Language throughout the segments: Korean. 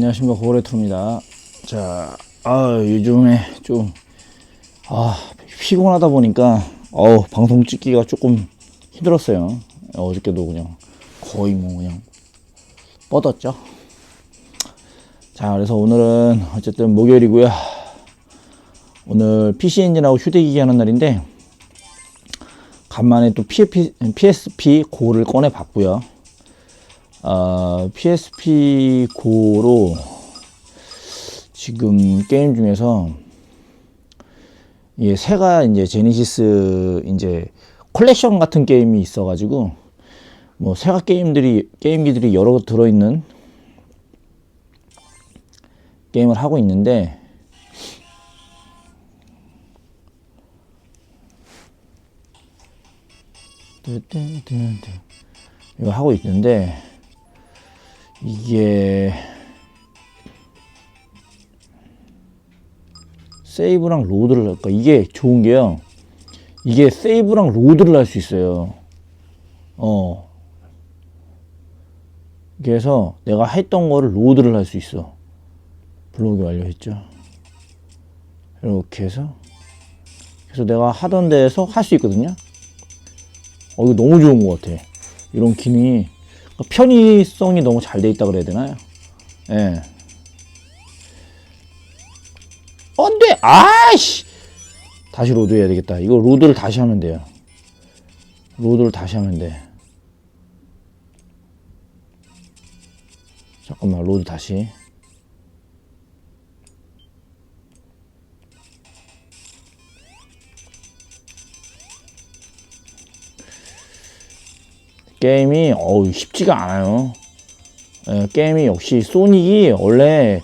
자, 안녕하십니까. 고레트로입니다. 자, 아, 요즘에 좀, 아, 피곤하다 보니까, 어우, 방송 찍기가 조금 힘들었어요. 어저께도 그냥, 거의 뭐 그냥, 뻗었죠. 자, 그래서 오늘은 어쨌든 목요일이고요. 오늘 PC 엔진하고 휴대기기 하는 날인데, 간만에 또 PSP, PSP 고를 꺼내 봤고요. 어, PSP 고로 지금 게임 중에서 이게 세가 이제 제니시스 이제 콜렉션 같은 게임이 있어가지고 뭐 세가 게임들이 게임기들이 여러 개 들어있는 게임을 하고 있는데. 이거 하고 있는데 이게 세이브랑 로드를 할까? 이게 좋은 게요. 이게 세이브랑 로드를 할 수 있어요. 어. 그래서 내가 했던 거를 로드를 할 수 있어. 블로그 완료했죠. 이렇게 해서. 그래서 내가 하던 데에서 할 수 있거든요. 어 이거 너무 좋은 것 같아. 이런 기능이 편의성이 너무 잘 돼 있다 그래야 되나요? 예. 안 돼! 아이씨! 다시 로드 해야 되겠다. 이거 로드를 다시 하면 돼요. 로드를 다시 하면 돼. 잠깐만, 로드 다시. 게임이 어우 쉽지가 않아요. 예, 게임이 역시 소닉이 원래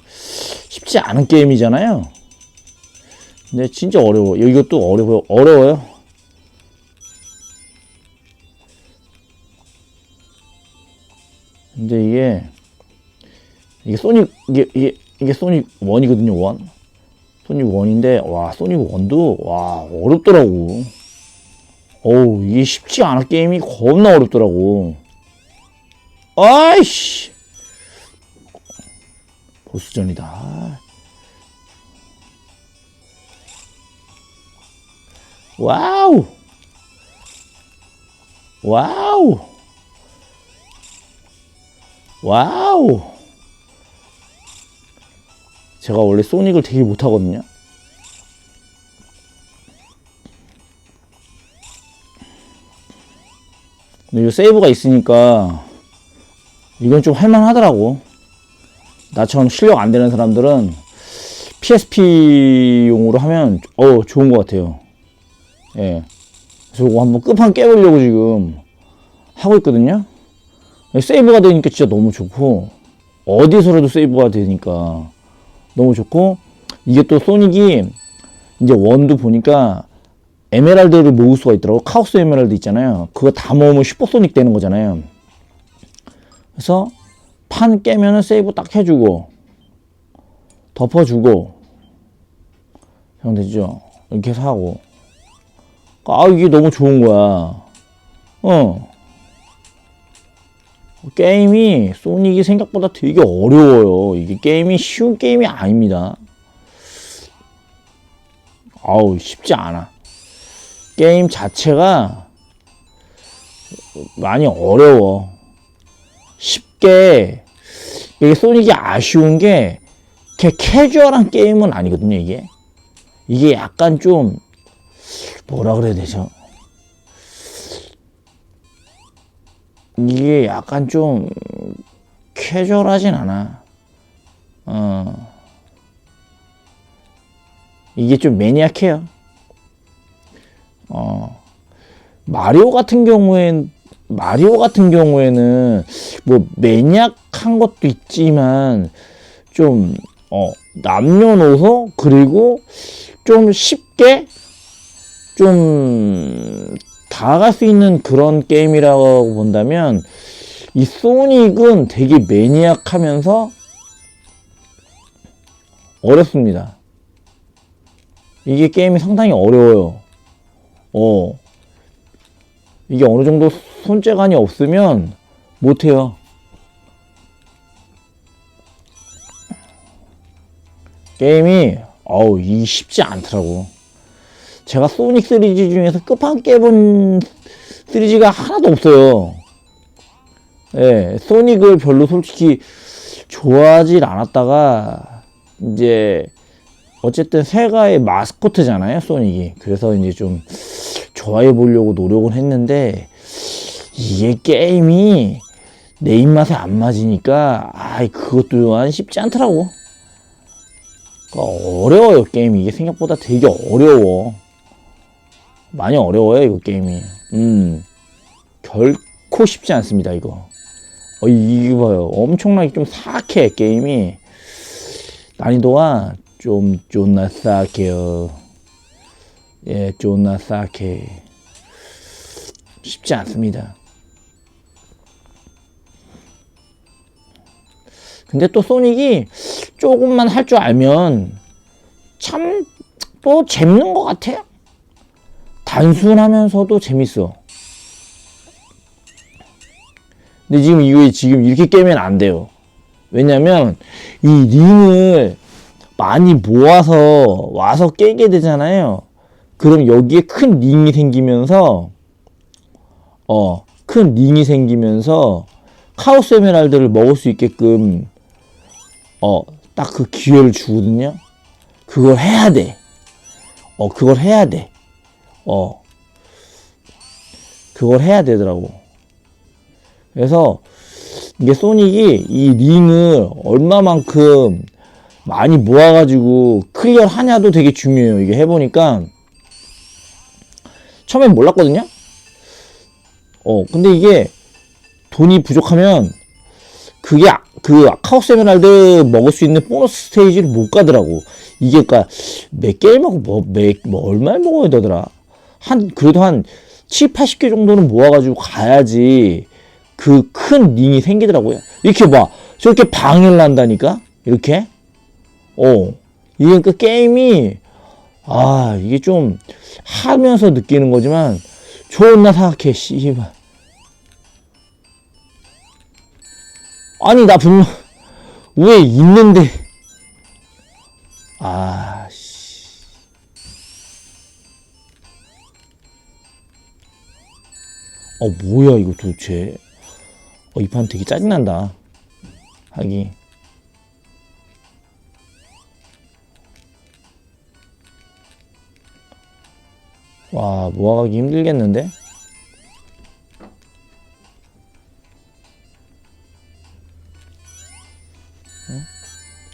쉽지 않은 게임이잖아요. 근데 진짜 어려워. 이것도 어려워요. 어려워요. 근데 이게 이게 소닉 이게 이게 이게 소닉 원이거든요. 원. 소닉 원인데 와 소닉 원도 와 어렵더라고. 어우, 이게 쉽지 않아. 게임이 겁나 어렵더라고. 아이씨! 보스전이다. 와우! 와우! 와우! 제가 원래 소닉을 되게 못하거든요. 근데 이 세이브가 있으니까 이건 좀 할만하더라고. 나처럼 실력 안 되는 사람들은 PSP용으로 하면 어 좋은 것 같아요. 예. 그래서 이거 한번 끝판 깨보려고 지금 하고 있거든요. 세이브가 되니까 진짜 너무 좋고 어디서라도 세이브가 되니까 너무 좋고 이게 또 소닉이 이제 원도 보니까 에메랄드를 모을 수가 있더라고. 카오스 에메랄드 있잖아요. 그거 다 모으면 슈퍼소닉 되는 거잖아요. 그래서 판 깨면은 세이브 딱 해주고 덮어주고 형 되죠. 이렇게 해서 하고 아 이게 너무 좋은 거야. 어. 게임이 소닉이 생각보다 되게 어려워요. 이게 게임이 쉬운 게임이 아닙니다. 아우 쉽지 않아. 게임 자체가 많이 어려워. 쉽게 이게 소닉이 아쉬운 게 캐주얼한 게임은 아니거든요, 이게. 이게 약간 좀 뭐라 그래야 되죠? 이게 약간 좀 캐주얼하진 않아. 어. 이게 좀 매니악해요. 어, 마리오 같은 경우엔, 마리오 같은 경우에는, 뭐, 매니악한 것도 있지만, 좀, 어, 남녀노소, 그리고 좀 쉽게, 좀, 다가갈 수 있는 그런 게임이라고 본다면, 이 소닉은 되게 매니악하면서 어렵습니다. 이게 게임이 상당히 어려워요. 어. 이게 어느 정도 손재간이 없으면 못해요. 게임이 어우 이 쉽지 않더라고. 제가 소닉 시리즈 중에서 끝판 깨본 시리즈가 하나도 없어요. 예, 소닉을 별로 솔직히 좋아하질 않았다가 이제 어쨌든 세가의 마스코트잖아요, 소닉이. 그래서 이제 좀 좋아해 보려고 노력을 했는데 이게 게임이 내 입맛에 안 맞으니까 아이 그것 또한 쉽지 않더라고. 그러니까 어려워요 게임이 이게 생각보다 되게 어려워. 많이 어려워요 이거 게임이. 음 결코 쉽지 않습니다 이거. 어 이거 봐요 엄청나게 좀 사악해 게임이 난이도가 좀 존나 사악해요. 예 존나 사악해. 쉽지 않습니다. 근데 또 소닉이 조금만 할 줄 알면 참 또 재밌는 것 같아요. 단순하면서도 재밌어. 근데 지금 이거 지금 이렇게 깨면 안 돼요. 왜냐면 이 링을 많이 모아서 와서 깨게 되잖아요. 그럼 여기에 큰 링이 생기면서 어, 큰 링이 생기면서 카오스 에메랄드를 먹을 수 있게끔 어, 딱 그 기회를 주거든요. 그걸 해야 돼. 어, 그걸 해야 돼. 어, 그걸 해야 되더라고. 그래서 이게 소닉이 이 링을 얼마만큼 많이 모아가지고 클리어 하냐도 되게 중요해요. 이게 해보니까 처음엔 몰랐거든요. 어, 근데 이게 돈이 부족하면 그게 아- 그 카오스 에메랄드 먹을 수 있는 보너스 스테이지를 못 가더라고. 이게 그니까 몇 개를 먹고 뭐, 몇, 뭐 얼마를 먹어야 되더라. 한 그래도 한 7, 80개 정도는 모아가지고 가야지 그 큰 링이 생기더라고요. 이렇게 봐. 저렇게 방해를 한다니까? 이렇게? 어. 이게 그 게임이 아 이게 좀 하면서 느끼는 거지만 존나 사악해 씨발. 아니 나 분명 위에 있는데. 아씨. 어 뭐야 이거 도대체? 어 이 판 되게 짜증난다. 하기 와 모아가기 힘들겠는데?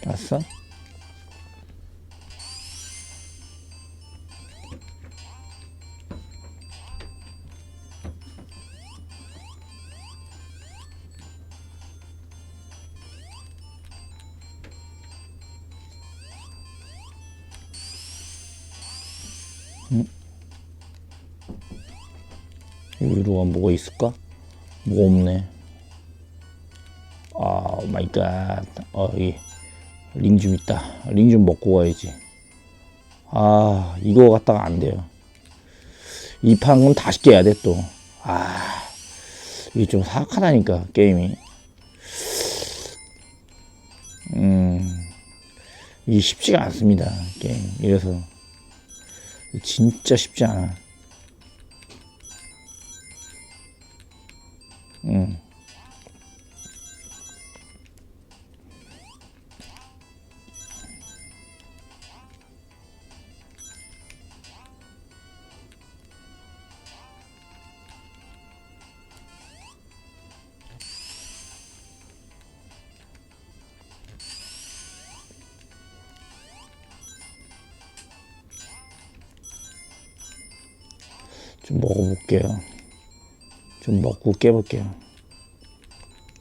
알았어? 위로가 뭐가 있을까? 뭐가 없네. 아, 마이 갓. 어, 이 링 좀 있다. 링 좀 먹고 가야지. 아, 이거 갖다가 안 돼요. 이 판은 다시 깨야 돼, 또. 아, 이게 좀 사악하다니까, 게임이. 음, 이게 쉽지가 않습니다, 게임. 이래서. 진짜 쉽지 않아. 음. 좀 먹어볼게요. 좀 먹고 깨볼게요.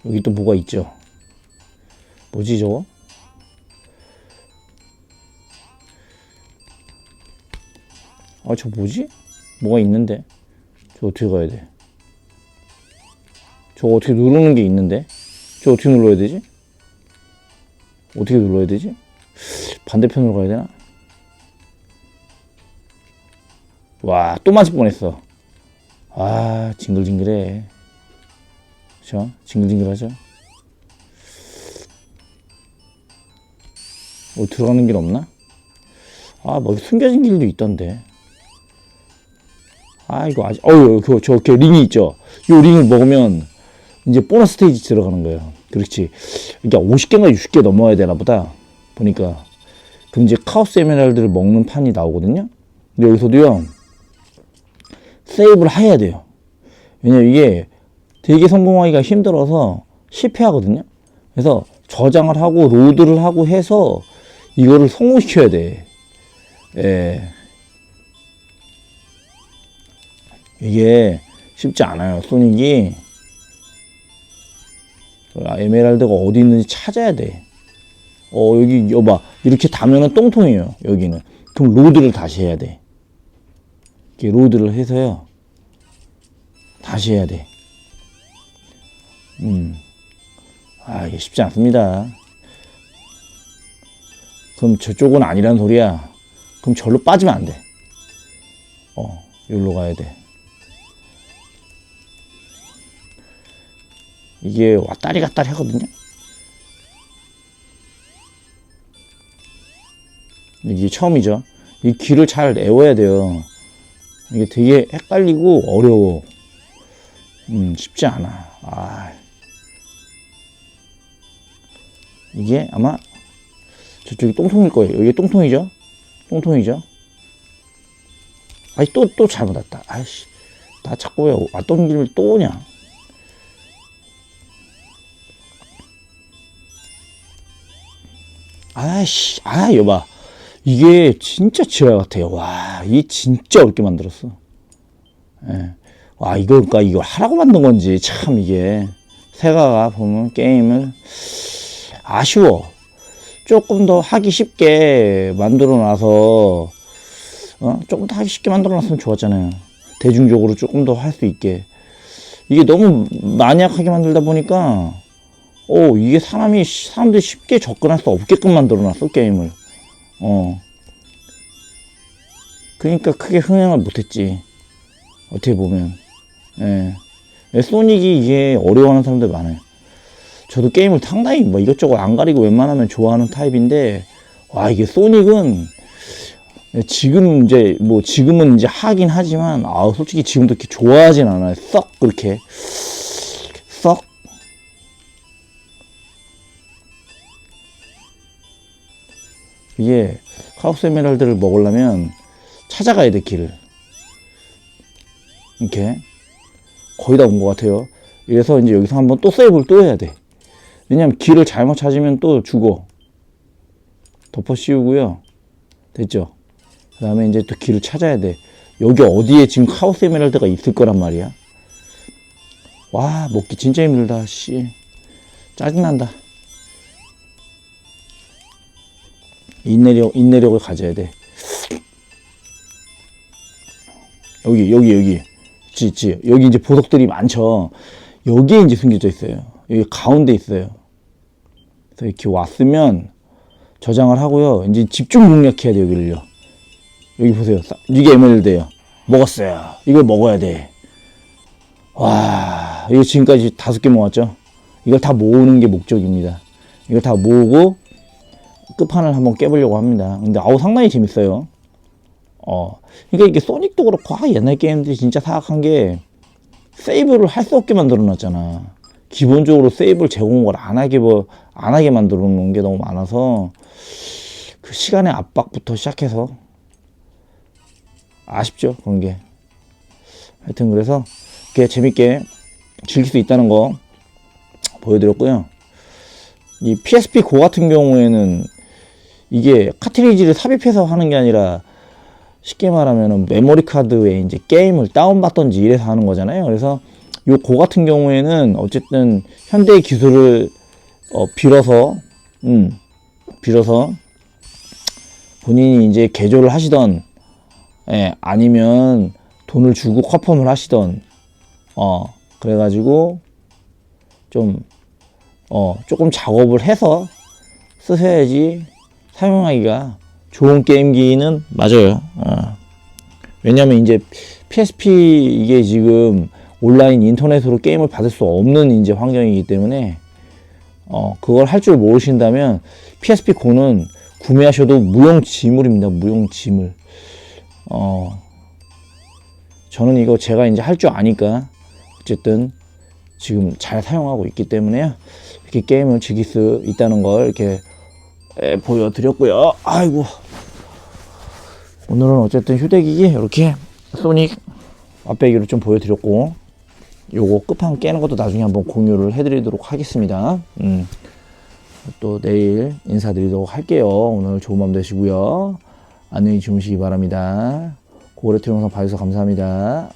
여기 또 뭐가 있죠? 뭐지 저거? 아, 저 뭐지? 뭐가 있는데? 저 어떻게 가야 돼? 저거 어떻게 누르는 게 있는데? 저 어떻게 눌러야 되지? 어떻게 눌러야 되지? 반대편으로 가야 되나? 와, 또 맞을 뻔했어. 아, 징글징글해. 그쵸? 징글징글하죠? 뭐 들어가는 길 없나? 아, 뭐 숨겨진 길도 있던데. 아, 이거 아직, 어유, 그, 저, 그 링이 있죠? 요 링을 먹으면 이제 보너스 스테이지 들어가는 거예요. 그렇지. 그러니까 50개인가 60개 넘어야 되나 보다. 보니까. 그럼 이제 카오스 에메랄드를 먹는 판이 나오거든요? 근데 여기서도요, 세이브를 해야 돼요. 왜냐면 이게 되게 성공하기가 힘들어서 실패하거든요. 그래서 저장을 하고 로드를 하고 해서 이거를 성공시켜야 돼. 예. 이게 쉽지 않아요. 소닉이 아, 에메랄드가 어디 있는지 찾아야 돼. 어 여기 여봐 이렇게 다면은 똥통이에요. 여기는 그럼 로드를 다시 해야 돼. 이렇게 로드를 해서요. 다시 해야 돼. 음. 아, 이게 쉽지 않습니다. 그럼 저쪽은 아니란 소리야. 그럼 절로 빠지면 안 돼. 어, 여기로 가야 돼. 이게 왔다리 갔다리 하거든요. 이게 처음이죠. 이 길을 잘 내워야 돼요. 이게 되게 헷갈리고 어려워. 음, 쉽지 않아. 아. 이게 아마 저쪽이 똥통일 거예요. 이게 똥통이죠? 똥통이죠? 아이, 또, 또 잘못 왔다. 아이씨. 나 자꾸 왜 왔던 길을 또 오냐? 아이씨. 아, 여봐. 이게 진짜 지랄 같아요. 와, 이게 진짜 어렵게 만들었어. 예. 와, 이거, 그러니까 이걸 하라고 만든 건지, 참, 이게. 세가가 보면 게임을 아쉬워. 조금 더 하기 쉽게 만들어 놔서, 어? 조금 더 하기 쉽게 만들어 놨으면 좋았잖아요. 대중적으로 조금 더 할 수 있게. 이게 너무 만약하게 만들다 보니까, 어, 이게 사람이, 사람들이 쉽게 접근할 수 없게끔 만들어 놨어, 게임을. 어. 그러니까 크게 흥행을 못했지. 어떻게 보면. 예. 예, 소닉이 이게 어려워하는 사람들 많아요. 저도 게임을 상당히 뭐 이것저것 안 가리고 웬만하면 좋아하는 타입인데, 와, 이게 소닉은 지금 이제 뭐 지금은 이제 하긴 하지만, 아 솔직히 지금도 이렇게 좋아하진 않아요. 썩 그렇게. 썩. 이게 카우스 에메랄드를 먹으려면 찾아가야 돼, 길을. 이렇게. 거의 다 온 것 같아요. 이래서 이제 여기서 한번 또 세이브를 또 해야 돼. 왜냐면 길을 잘못 찾으면 또 죽어. 덮어 씌우고요. 됐죠? 그 다음에 이제 또 길을 찾아야 돼. 여기 어디에 지금 카오스 에메랄드가 있을 거란 말이야. 와, 먹기 진짜 힘들다, 씨. 짜증난다. 인내력, 인내력을 가져야 돼. 여기, 여기, 여기. 지, 지. 여기 이제 보석들이 많죠. 여기에 이제 숨겨져 있어요. 여기 가운데 있어요. 그래서 이렇게 왔으면 저장을 하고요. 이제 집중 공략해야 돼요, 여기를요. 여기 보세요. 이게 에메랄드예요. 먹었어요. 이걸 먹어야 돼. 와, 이거 지금까지 다섯 개 모았죠? 이걸 다 모으는 게 목적입니다. 이걸 다 모으고 끝판을 한번 깨보려고 합니다. 근데 아우 상당히 재밌어요. 어, 그러니까 이게 소닉도 그렇고 아, 옛날 게임들이 진짜 사악한 게 세이브를 할 수 없게 만들어 놨잖아. 기본적으로 세이브를 제공을 안 하게 뭐, 안 하게 만들어 놓은 게 너무 많아서 그 시간의 압박부터 시작해서 아쉽죠, 그런 게. 하여튼 그래서 이렇게 재밌게 즐길 수 있다는 거 보여드렸고요. 이 PSP 고 같은 경우에는 이게 카트리지를 삽입해서 하는 게 아니라 쉽게 말하면 메모리 카드에 이제 게임을 다운받던지 이래서 하는 거잖아요. 그래서 요 고 같은 경우에는 어쨌든 현대의 기술을 어, 빌어서 음, 빌어서 본인이 이제 개조를 하시던 예, 아니면 돈을 주고 커펌을 하시던 어 그래가지고 좀 어, 조금 작업을 해서 쓰셔야지 사용하기가 좋은 게임기는 맞아요. 어. 왜냐면 이제 PSP 이게 지금 온라인 인터넷으로 게임을 받을 수 없는 이제 환경이기 때문에 어, 그걸 할 줄 모르신다면 PSP 고는 구매하셔도 무용지물입니다. 무용지물. 어, 저는 이거 제가 이제 할 줄 아니까 어쨌든 지금 잘 사용하고 있기 때문에 이렇게 게임을 즐길 수 있다는 걸 이렇게 에, 보여드렸고요. 아이고. 오늘은 어쨌든 휴대기기 이렇게 소닉 앞배기로 좀 보여드렸고 요거 끝판 깨는 것도 나중에 한번 공유를 해드리도록 하겠습니다. 음. 또 내일 인사드리도록 할게요. 오늘 좋은 밤 되시고요. 안녕히 주무시기 바랍니다. 고래트 영상 봐주셔서 감사합니다.